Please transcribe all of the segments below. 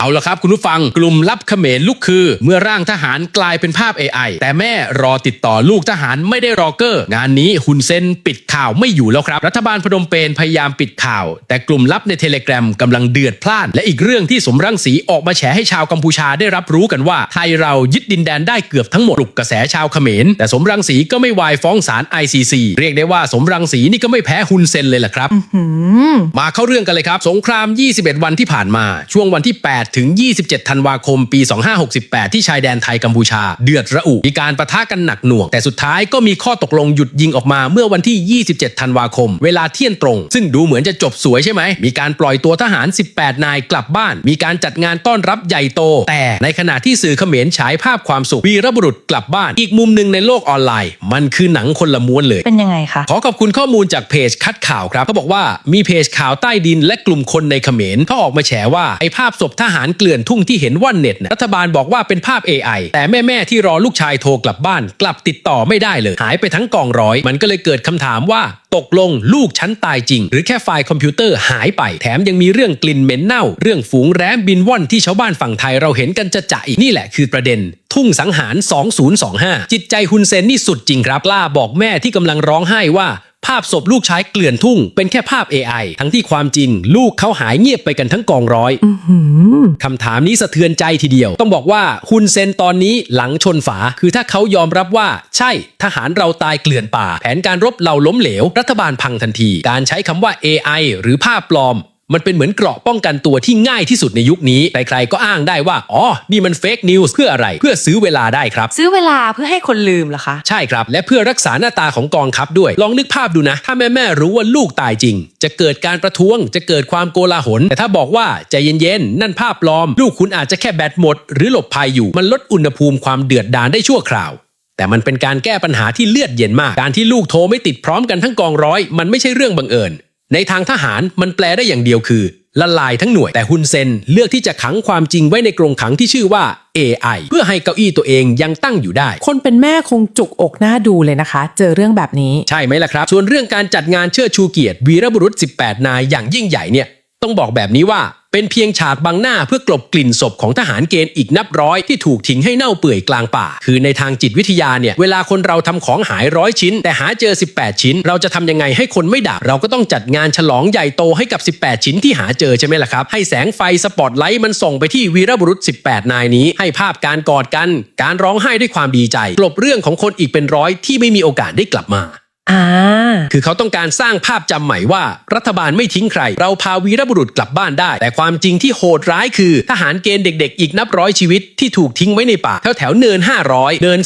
เอาละครับคุณผู้ฟังกลุ่มลับเขมรลุกคือ เมื่อร่างทหารกลายเป็นภาพ AI แต่แม่รอติดต่อลูกทหารไม่ได้รอเกอร์ งานนี้ฮุนเซนปิดข่าวไม่อยู่แล้วครับ รัฐบาลพนมเปญพยายามปิดข่าว แต่กลุ่มลับในเทเลกราฟกำลังเดือดพล่าน และอีกเรื่องที่สมรังสีออกมาแฉให้ชาวกัมพูชาได้รับรู้กันว่า ไทยเรายึดดินแดนได้เกือบทั้งหมดปลุกกระแสชาวเขมร แต่สมรังสีก็ไม่วายฟ้องศาล ICC เรียกได้ว่าสมรังสีนี่ก็ไม่แพ้ฮุนเซนเลยล่ะครับมาเข้าเรื่องกันเลยครับ สงคราม 21 วันที่ผ่านมาช่วงวันที่ 8ถึง 27 ธันวาคม ปี 2568 ที่ชายแดนไทยกัมพูชา เดือดระอุ มีการประทะกันหนักหน่วง แต่สุดท้ายก็มีข้อตกลงหยุดยิงออกมาเมื่อวันที่ 27 ธันวาคม เวลาเที่ยงตรง ซึ่งดูเหมือนจะจบสวยใช่ไหม มีการปล่อยตัวทหาร 18 นายกลับบ้าน มีการจัดงานต้อนรับใหญ่โต แต่ในขณะที่สื่อเขมรฉายภาพความสุขวีรบุรุษกลับบ้าน อีกมุมหนึ่งในโลกออนไลน์ มันคือหนังคนละม้วนเลย เป็นยังไงคะ ขอขอบคุณข้อมูลจากเพจคัดข่าวครับเขาบอกว่ามีเพจข่าวใต้ดินและกลุ่มคนในเขมรเขาออกมาแฉว่าไอ้ภาพศพทหารารเกลื่อนทุ่งที่เห็นว่อนเน็ตนะรัฐบาลบอกว่าเป็นภาพ AI แต่แม่แม่ๆที่รอลูกชายโทรกลับบ้าน กลับติดต่อไม่ได้เลย หายไปทั้งกองร้อย มันก็เลยเกิดคำถามว่าตกลงลูกฉันตายจริง หรือแค่ไฟล์คอมพิวเตอร์หายไป แถมยังมีเรื่องกลิ่นเหม็นเน่า เรื่องฝูงแร้มบินว่อนที่ชาวบ้านฝั่งไทยเราเห็นกันจะจะอีกนี่แหละคือประเด็น ทุ่งสังหาร 2025 จิตใจฮุนเซนนี่สุดจริงครับล้าบอกแม่ที่กำลังร้องไห้ว่า ภาพศพลูกชายเกลื่อนทุ่ง เป็นแค่ภาพ AI ทั้งที่ความจริง ลูกเขาหายเงียบไปกันทั้งกองร้อยคำถามนี้สะเทือนใจทีเดียว ต้องบอกว่าฮุนเซนตอนนี้หลังชนฝา คือถ้าเขายอมรับว่า ใช่ทหารเราตายเกลื่อนป่า แผนการรบเราล้มเหลว รัฐบาลพังทันที การใช้คำว่า AI หรือภาพปลอม มันเป็นเหมือนเกราะป้องกันตัวที่ง่ายที่สุดในยุคนี้ ใครๆก็อ้างได้ว่า อ๋อ นี่มันเฟกนิวส์เพื่ออะไร เพื่อซื้อเวลาได้ครับ ซื้อเวลาเพื่อให้คนลืมเหรอคะ ใช่ครับ และเพื่อรักษาหน้าตาของกองทัพด้วย ลองนึกภาพดูนะ ถ้าแม่แม่ๆรู้ว่าลูกตายจริง จะเกิดการประท้วง จะเกิดความโกลาหล แต่ถ้าบอกว่าใจเย็นๆ นั่นภาพปลอม ลูกคุณอาจจะแค่แบตหมด หรือหลบภัยอยู่ มันลดอุณหภูมิความเดือดดาลได้ชั่วคราวแต่มันเป็นการแก้ปัญหาที่เลือดเย็นมาก การที่ลูกโทรไม่ติดพร้อมกันทั้งกองร้อย มันไม่ใช่เรื่องบังเอิญ ในทางทหารมันแปลได้อย่างเดียวคือ ละลายทั้งหน่วยแต่ฮุนเซนเลือกที่จะขังความจริงไว้ในกรงขังที่ชื่อว่า AI เพื่อให้เก้าอี้ตัวเองยังตั้งอยู่ได้ คนเป็นแม่คงจุกอกหน้าดูเลยนะคะ เจอเรื่องแบบนี้ ใช่ไหมล่ะครับ ส่วนเรื่องการจัดงานเชิดชูเกียรติวีรบุรุษ 18 นายอย่างยิ่งใหญ่เนี่ย ต้องบอกแบบนี้ว่าเป็นเพียงฉากบังหน้าเพื่อกลบกลิ่นศพของทหารเกณฑ์อีกนับร้อยที่ถูกทิ้งให้เน่าเปื่อยกลางป่า คือในทางจิตวิทยาเนี่ย เวลาคนเราทำของหายร้อยชิ้น แต่หาเจอ 18 ชิ้น เราจะทำยังไงให้คนไม่ด่าเราก็ต้องจัดงานฉลองใหญ่โตให้กับ 18 ชิ้นที่หาเจอใช่ไหมล่ะครับ ให้แสงไฟสปอตไลท์มันส่งไปที่วีรบุรุษ 18 นายนี้ ให้ภาพการกอดกัน การร้องไห้ด้วยความดีใจ กลบเรื่องของคนอีกเป็นร้อยที่ไม่มีโอกาสได้กลับมา อ่า คือเขาต้องการสร้างภาพจำใหม่ว่า รัฐบาลไม่ทิ้งใคร เราพาวีรบุรุษกลับบ้านได้ แต่ความจริงที่โหดร้ายคือ ทหารเกณฑ์เด็กๆ อีกนับร้อยชีวิตที่ถูกทิ้งไว้ในป่าแถวแถวๆเนิน 500 เนิน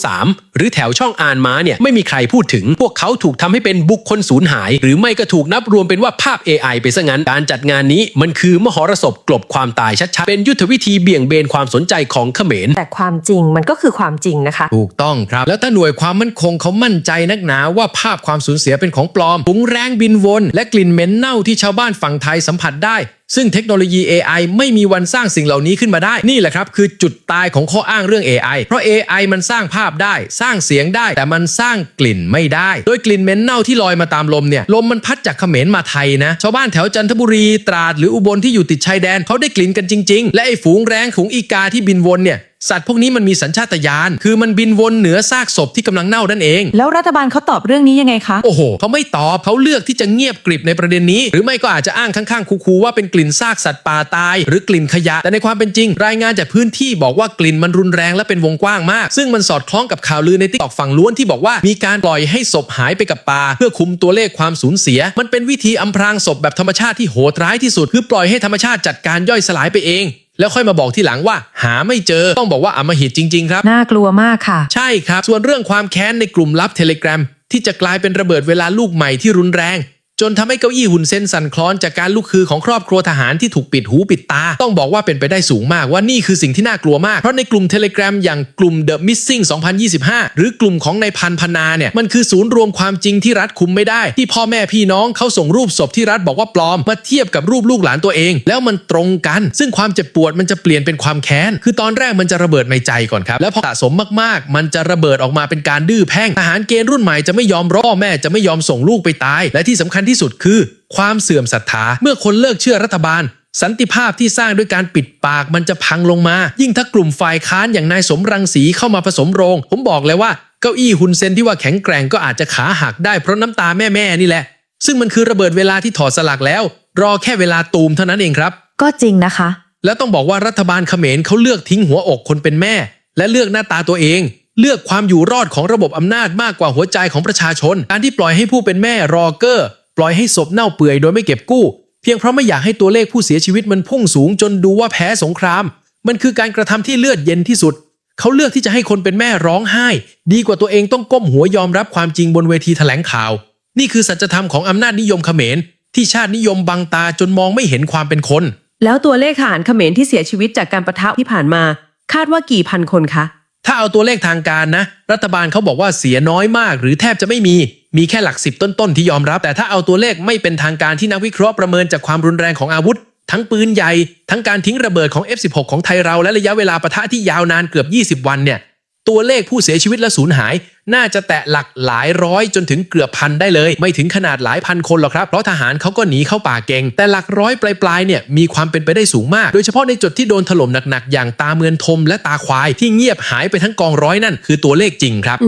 323 หรือแถวช่องอานม้าเนี่ยไม่มีใครพูดถึง พวกเขาถูกทำให้เป็นบุคคลสูญหาย หรือไม่ก็ถูกนับรวมเป็นว่าภาพ AI ไปซะงั้นการจัดงานนี้มันคือมหรสพกลบความตายชัดๆเป็นยุทธวิธีเบี่ยงเบนความสนใจของเขมร แต่ความจริงมันก็คือความจริงนะคะ ถูกต้องครับ แล้วถ้าหน่วยความมั่นคงเขามั่นใจนักหนาว่าภาพความสูญเสียเป็นของปลอมปุ๋งแรงบินวน และกลิ่นเหม็นเน่าที่ชาวบ้านฝั่งไทยสัมผัสได้ ซึ่งเทคโนโลยี AI ไม่มีวันสร้างสิ่งเหล่านี้ขึ้นมาได้ นี่แหละครับ คือจุดตายของข้ออ้างเรื่อง AI เพราะ AI มันสร้างภาพได้ สร้างเสียงได้ แต่มันสร้างกลิ่นไม่ได้ โดยกลิ่นเหม็นเน่าที่ลอยมาตามลมเนี่ย ลมมันพัดจากเขมรมาไทยนะ ชาวบ้านแถวจันทบุรี ตราด หรืออุบลที่อยู่ติดชายแดนเขาได้กลิ่นกันจริง ๆ และไอ้ฝูงแรงของอีกาที่บินวนเนี่ย สัตว์พวกนี้มันมีสัญชาตญาณคือมันบินวนเหนือซากศพที่กำลังเน่านั่นเอง แล้วรัฐบาลเขาตอบเรื่องนี้ยังไงคะ โอ้โหเขาไม่ตอบเขาเลือกที่จะเงียบกริบในประเด็นนี้ หรือไม่ก็อาจจะอ้างข้างๆคูๆว่าเป็นกลิ่นซากสัตว์ป่าตาย หรือกลิ่นขยะ แต่ในความเป็นจริง รายงานจากพื้นที่บอกว่ากลิ่นมันรุนแรงและเป็นวงกว้างมาก ซึ่งมันสอดคล้องกับข่าวลือในติ๊กตอกฝั่งล้วนที่บอกว่ามีการปล่อยให้ศพหายไปกับป่าเพื่อคุมตัวเลขความสูญเสีย มันเป็นวิธีอำพรางศพแบบธรรมชาติที่โหดร้ายที่สุดคือปล่อยให้ธรรมชาติจัดการย่อยสลายไปเอง แล้วค่อยมาบอกทีหลังว่า หาไม่เจอต้องบอกว่าอำมหิตจริง ๆ ครับ น่ากลัวมากค่ะ ใช่ครับ ส่วนเรื่องความแค้นในกลุ่มลับเทเลกราฟที่จะกลายเป็นระเบิดเวลาลูกใหม่ที่รุนแรง จนทำให้เก้าอี้หุ่นเส้นสั่นคลอนจากการลุกคือของครอบครัวทหารที่ถูกปิดหูปิดตา ต้องบอกว่าเป็นไปได้สูงมากว่านี่คือสิ่งที่น่ากลัวมาก เพราะในกลุ่มเทเลกราฟอย่างกลุ่ม The Missing 2025 หรือกลุ่มของนายพันพนาเนี่ย มันคือศูนย์รวมความจริงที่รัฐคุมไม่ได้ ที่พ่อแม่พี่น้องเขาส่งรูปศพที่รัฐบอกว่าปลอม มาเทียบกับรูปลูกหลานตัวเอง แล้วมันตรงกัน ซึ่งความเจ็บปวดมันจะเปลี่ยนเป็นความแค้นคือตอนแรกมันจะระเบิดในใจก่อนครับแล้วพอสะสมมากๆ มันจะระเบิดออกมาเป็นการดื้อแพ่งทหารเกณฑ์รุ่นใหม่จะไม่ยอมรอแม่จะไม่ยอมส่งลูกไปตายและที่สำคัญที่สุดคือ ความเสื่อมศรัทธาเมื่อคนเลิกเชื่อรัฐบาล สันติภาพที่สร้างด้วยการปิดปากมันจะพังลงมา ยิ่งถ้ากลุ่มฝ่ายค้านอย่างนายสมรังสีเข้ามาผสมโรง ผมบอกเลยว่าเก้าอี้ฮุนเซนที่ว่าแข็งแกร่งก็อาจจะขาหักได้เพราะน้ำตาแม่ๆนี่แหละ ซึ่งมันคือระเบิดเวลาที่ถอดสลักแล้ว รอแค่เวลาตูมเท่านั้นเองครับ ก็จริงนะคะ แล้วต้องบอกว่ารัฐบาลเขมรเขาเลือกทิ้งหัวอกคนเป็นแม่ และเลือกหน้าตาตัวเองเลือกความอยู่รอดของระบบอำนาจมากกว่าหัวใจของประชาชน การที่ปล่อยให้ผู้เป็นแม่รอเกอร์ ปล่อยให้ศพเน่าเปื่อยโดยไม่เก็บกู้ เพียงเพราะไม่อยากให้ตัวเลขผู้เสียชีวิตมันพุ่งสูงจนดูว่าแพ้สงคราม มันคือการกระทำที่เลือดเย็นที่สุด เขาเลือกที่จะให้คนเป็นแม่ร้องไห้ ดีกว่าตัวเองต้องก้มหัวยอมรับความจริงบนเวทีแถลงข่าว นี่คือสัจธรรมของอำนาจนิยมเขมร ที่ชาตินิยมบังตาจนมองไม่เห็นความเป็นคน แล้วตัวเลขทหารเขมรที่เสียชีวิตจากการประทะที่ผ่านมา คาดว่ากี่พันคนคะ ถ้าเอาตัวเลขทางการนะ รัฐบาลเขาบอกว่าเสียน้อยมาก หรือแทบจะไม่มี มีแค่หลักสิบต้นๆที่ยอมรับ แต่ถ้าเอาตัวเลขไม่เป็นทางการที่นักวิเคราะห์ประเมินจากความรุนแรงของอาวุธ ทั้งปืนใหญ่ ทั้งการทิ้งระเบิดของ F16 ของไทยเราและระยะเวลาปะทะที่ยาวนานเกือบ 20 วันเนี่ยตัวเลขผู้เสียชีวิตและสูญหาย น่าจะแตะหลักหลายร้อยจนถึงเกือบพันได้เลย ไม่ถึงขนาดหลายพันคนหรอกครับเพราะทหารเขาก็หนีเข้าป่าเก่ง แต่หลักร้อยปลายๆเนี่ยมีความเป็นไปได้สูงมาก โดยเฉพาะในจุดที่โดนถล่มหนักๆ อย่างตาเมือนทมและตาควายที่เงียบหายไปทั้งกองร้อยนั่นคือตัวเลขจริงครับ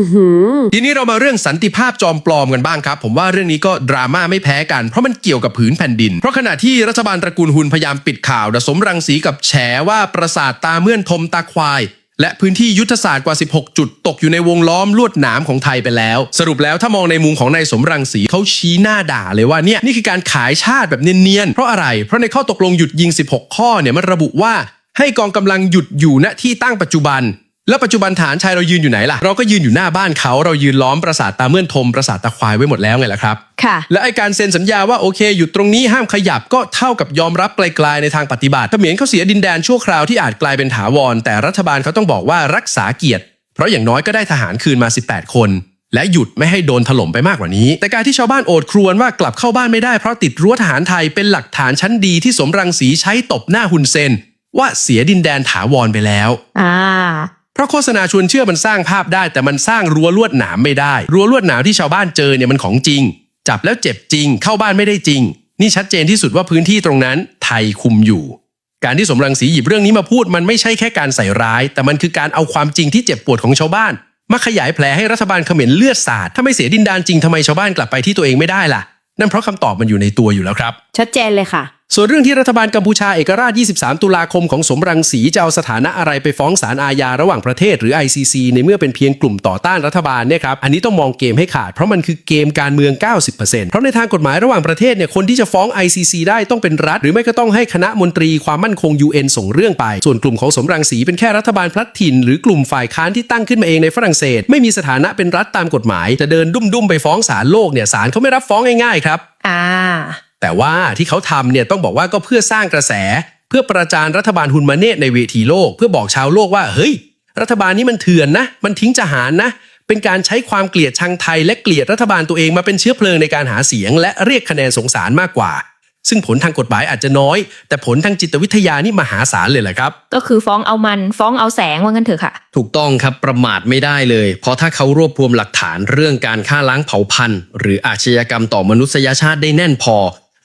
ทีนี้เรามาเรื่องสันติภาพจอมปลอมกันบ้างครับ ผมว่าเรื่องนี้ก็ดราม่าไม่แพ้กันเพราะมันเกี่ยวกับผืนแผ่นดิน เพราะขณะที่รัฐบาลตระกูลหุนพยายามปิดข่าวดสมรังสีกับแฉว่าปราสาทตาเมื่อนทมตาควาย และพื้นที่ยุทธศาสตร์กว่า 16 จุดตกอยู่ในวงล้อมลวดหนามของไทยไปแล้ว สรุปแล้วถ้ามองในมุมของนายสมรังสีเขาชี้หน้าด่าเลยว่าเนี่ยนี่คือการขายชาติแบบเนียนๆ เพราะอะไร เพราะในข้อตกลงหยุดยิง 16 ข้อเนี่ยมันระบุว่าให้กองกำลังหยุดอยู่ณที่ตั้งปัจจุบัน แล้วปัจจุบันฐานชายเรายืนอยู่ไหนล่ะ เราก็ยืนอยู่หน้าบ้านเขาเรายืนล้อมปราสาทตาเมื่อนทมปราสาทตาควายไว้หมดแล้วไงล่ะครับ ค่ะ และไอการเซ็นสัญญาว่าโอเคอยู่ตรงนี้ห้ามขยับก็เท่ากับยอมรับไกลๆในทางปฏิบัติเขมรเขาเสียดินแดนชั่วคราวที่อาจกลายเป็นถาวร แต่รัฐบาลเขาต้องบอกว่ารักษาเกียรติ เพราะอย่างน้อยก็ได้ทหารคืนมา 18 คน และหยุดไม่ให้โดนถล่มไปมากกว่านี้ แต่การที่ชาวบ้านโอดครวญว่ากลับเข้าบ้านไม่ได้เพราะติดรั้วทหารไทยเป็นหลักฐานชั้นดีที่สมรังสีใช้ตบหน้าฮุนเซนว่าเสียดินแดนถาวรไปแล้ว อ่า เพราะโฆษณาชวนเชื่อมันสร้างภาพได้ แต่มันสร้างรั้วลวดหนามไม่ได้ รั้วลวดหนามที่ชาวบ้านเจอเนี่ยมันของจริง จับแล้วเจ็บจริง เข้าบ้านไม่ได้จริง นี่ชัดเจนที่สุดว่าพื้นที่ตรงนั้น ไทยคุมอยู่ การที่สมรังสีหยิบเรื่องนี้มาพูดมันไม่ใช่แค่การใส่ร้าย แต่มันคือการเอาความจริงที่เจ็บปวดของชาวบ้าน มาขยายแผลให้รัฐบาลเขมรเลือดสาดถ้าไม่เสียดินแดนจริงทำไมชาวบ้านกลับไปที่ตัวเองไม่ได้ล่ะ นั่นเพราะคำตอบมันอยู่ในตัวอยู่แล้วครับ ชัดเจนเลยค่ะ ส่วนเรื่องที่รัฐบาลกัมพูชาเอกราช 23 ตุลาคมของสมรังสีจะเอาสถานะอะไรไปฟ้องศาลอาญาระหว่างประเทศหรือ ICC ในเมื่อเป็นเพียงกลุ่มต่อต้านรัฐบาลเนี่ยครับ อันนี้ต้องมองเกมให้ขาด เพราะมันคือเกมการเมือง 90%เพราะในทางกฎหมายระหว่างประเทศเนี่ยคนที่จะฟ้อง ICC ได้ต้องเป็นรัฐ หรือไม่ก็ต้องให้คณะมนตรีความมั่นคง UN ส่งเรื่องไป ส่วนกลุ่มของสมรังสีเป็นแค่รัฐบาลพลัดถิ่น หรือกลุ่มฝ่ายค้านที่ตั้งขึ้นมาเองในฝรั่งเศส ไม่มีสถานะเป็นรัฐตามกฎหมายจะเดินดุ้มๆไปฟ้องศาลโลกเนี่ยศาลเขาไม่รับฟ้องง่ายๆครับอ่า แต่ว่าที่เขาทำเนี่ยต้องบอกว่าก็เพื่อสร้างกระแส เพื่อประจานรัฐบาลฮุนมาเนตในเวทีโลก เพื่อบอกชาวโลกว่าเฮ้ย รัฐบาลนี้มันเถื่อนนะ มันทิ้งทหารนะ เป็นการใช้ความเกลียดชังไทย และเกลียดรัฐบาลตัวเองมาเป็นเชื้อเพลิงในการหาเสียง และเรียกคะแนนสงสารมากกว่า ซึ่งผลทางกฎหมายอาจจะน้อย แต่ผลทางจิตวิทยานี่มหาศาลเลยแหละครับ ก็คือฟ้องเอามันฟ้องเอาแสงว่างั้นเถอะค่ะ ถูกต้องครับประมาทไม่ได้เลย เพราะถ้าเขารวบรวมหลักฐานเรื่องการฆ่าล้างเผ่าพันธุ์ หรืออาชญากรรมต่อมนุษยชาติได้แน่นพอ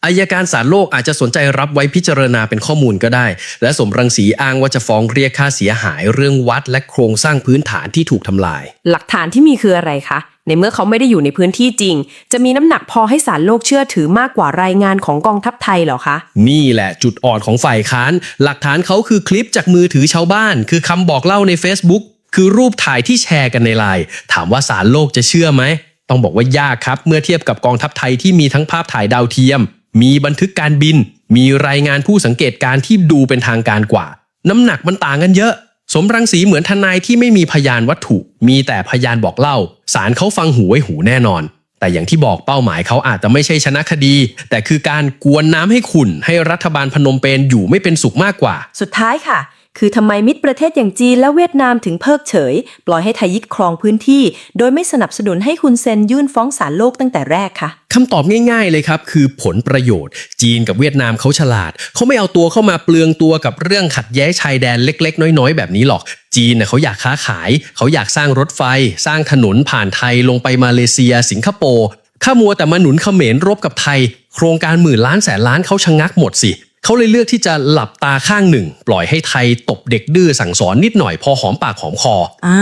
อายการศาลโลกอาจจะสนใจรับไว้พิจารณาเป็นข้อมูลก็ได้ และสมรังสีอ้างว่าจะฟ้องเรียกค่าเสียหายเรื่องวัดและโครงสร้างพื้นฐานที่ถูกทำลาย หลักฐานที่มีคืออะไรคะ ในเมื่อเขาไม่ได้อยู่ในพื้นที่จริง จะมีน้ำหนักพอให้สารโลกเชื่อถือมากกว่ารายงานของกองทัพไทยเหรอคะ นี่แหละจุดอ่อนของฝ่ายค้าน หลักฐานเขาคือคลิปจากมือถือชาวบ้าน คือคำบอกเล่าใน Facebook คือรูปถ่ายที่แชร์กันในไลน์ถามว่าสารโลกจะเชื่อไหมต้องบอกว่ายากครับ เมื่อเทียบกับกองทัพไทยที่มีทั้งภาพถ่ายดาวเทียม มีบันทึกการบิน มีรายงานผู้สังเกตการที่ดูเป็นทางการกว่า น้ำหนักมันต่างกันเยอะ สมรังสีเหมือนทนายที่ไม่มีพยานวัตถุ มีแต่พยานบอกเล่า สารเขาฟังหูไว้หูแน่นอน แต่อย่างที่บอกเป้าหมายเขาอาจจะไม่ใช่ชนะคดี แต่คือการกวนน้ำให้ขุ่นให้รัฐบาลพนมเปญอยู่ไม่เป็นสุขมากกว่า สุดท้ายค่ะ คือทำไมมิตรประเทศอย่างจีนและเวียดนามถึงเพิกเฉย ปล่อยให้ไทยยึดครองพื้นที่ โดยไม่สนับสนุนให้คุณเซนยื่นฟ้องศาลโลกตั้งแต่แรกคะคำตอบง่ายๆเลยครับ คือผลประโยชน์ จีนกับเวียดนามเขาฉลาด เขาไม่เอาตัวเข้ามาเปลืองตัวกับเรื่องขัดแย้งชายแดนเล็ก ๆ น้อย ๆ แบบนี้หรอกจีนเน่ะเขาอยากค้าขาย เขาอยากสร้างรถไฟ สร้างถนนผ่านไทยลงไปมาเลเซีย สิงคโปร์ข้ามัวแต่มาหนุนเขมรรบกับไทย โครงการหมื่นล้านแสนล้านเขาชะงักหมดสิ เขาเลยเลือกที่จะหลับตาข้างหนึ่ง ปล่อยให้ไทยตบเด็กดื้อสั่งสอนนิดหน่อยพอหอมปากหอมคออ่า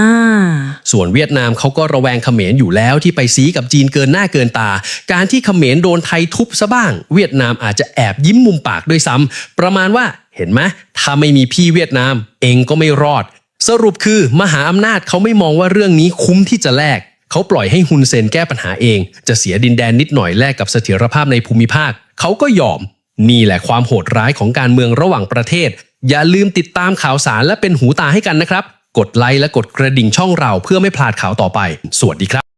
ส่วนเวียดนามเขาก็ระแวงเขมรอยู่แล้วที่ไปซีกับจีนเกินหน้าเกินตา การที่เขมรโดนไทยทุบซะบ้าง เวียดนามอาจจะแอบยิ้มมุมปากด้วยซ้ำประมาณว่าเห็นไหมถ้าไม่มีพี่เวียดนาม เองก็ไม่รอด สรุปคือมหาอำนาจเขาไม่มองว่าเรื่องนี้คุ้มที่จะแลกเขาปล่อยให้ฮุนเซนแก้ปัญหาเอง จะเสียดินแดนนิดหน่อยแลกกับเสถียรภาพในภูมิภาค เขาก็ยอม นี่แหละความโหดร้ายของการเมืองระหว่างประเทศ อย่าลืมติดตามข่าวสารและเป็นหูตาให้กันนะครับ กดไลค์และกดกระดิ่งช่องเราเพื่อไม่พลาดข่าวต่อไป สวัสดีครับ